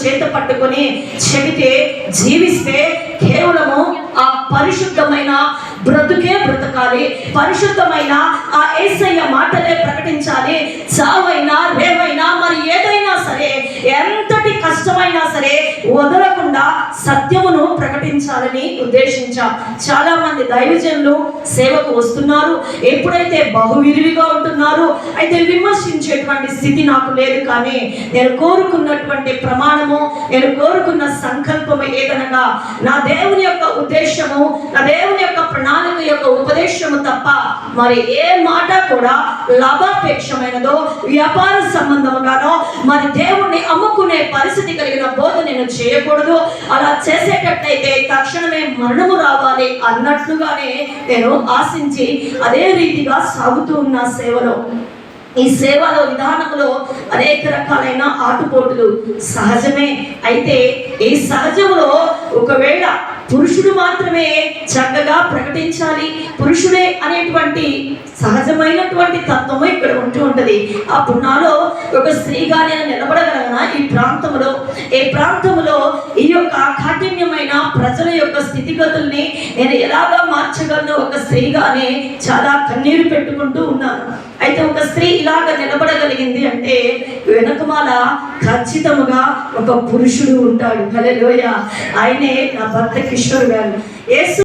చేత పట్టుకొని చెబితే జీవిస్తే కేవలము ఆ పరిశుద్ధమైన బ్రతుకే బ్రతకాలి. పరిశుద్ధమైన ఆ ఏసయ్య మాటలే ప్రకటించాలి. చావైనా రేవైనా మరి ఏదైనా సరే ఎంతటి కష్టమైనా సరే వదలకు సత్యమును ప్రకటించాలని ఉద్దేశించాం. చాలా మంది దైవజనులు సేవకు వస్తున్నారు. ఎప్పుడైతే బహువిరివిగా ఉంటున్నారు అయితే విమర్శించేటువంటి స్థితి నాకు లేదు కానీ నేను కోరుకున్నటువంటి ప్రమాణము నేను కోరుకున్న సంకల్పము ఏదనగా నా దేవుని యొక్క ఉద్దేశము నా దేవుని యొక్క ప్రణాళిక యొక్క ఉపదేశము తప్ప మరి ఏ మాట కూడా లాభాపేక్షమైనదో వ్యాపార సంబంధముగానో మరి దేవుణ్ణి అమ్ముకునే పరిస్థితి కలిగిన బోధ నేను చేయకూడదు. అలా చేసేటట్లయితే తక్షణమే మరణము రావాలి అన్నట్లుగానే నేను ఆశించి అదే రీతిగా సాగుతూ ఉన్న సేవలో. ఈ సేవలో విధానంలో అనేక రకాలైన ఆటుపోటులు సహజమే. అయితే ఈ సహజంలో ఒకవేళ పురుషుడు మాత్రమే చక్కగా ప్రకటించాలి పురుషుడే అనేటువంటి సహజమైనటువంటి అప్పుడు నాలో ఒక స్త్రీగా నేను నిలబడగలనా ఈ ప్రాంతంలో? ఈ ప్రాంతంలో ఈ యొక్క కాఠిన్యమైన ప్రజల యొక్క స్థితిగతుల్ని నేను ఎలాగా మార్చగలను? ఒక స్త్రీగానే చాలా కన్నీరు పెట్టుకుంటూ ఉన్నాను. అయితే ఒక స్త్రీ ఇలాగ నిలబడగలిగింది అంటే వెనకమాల ఖచ్చితముగా ఒక పురుషుడు ఉంటాడు. లోయ ఆయనే నా భర్త కిషోర్ గారు. యేసు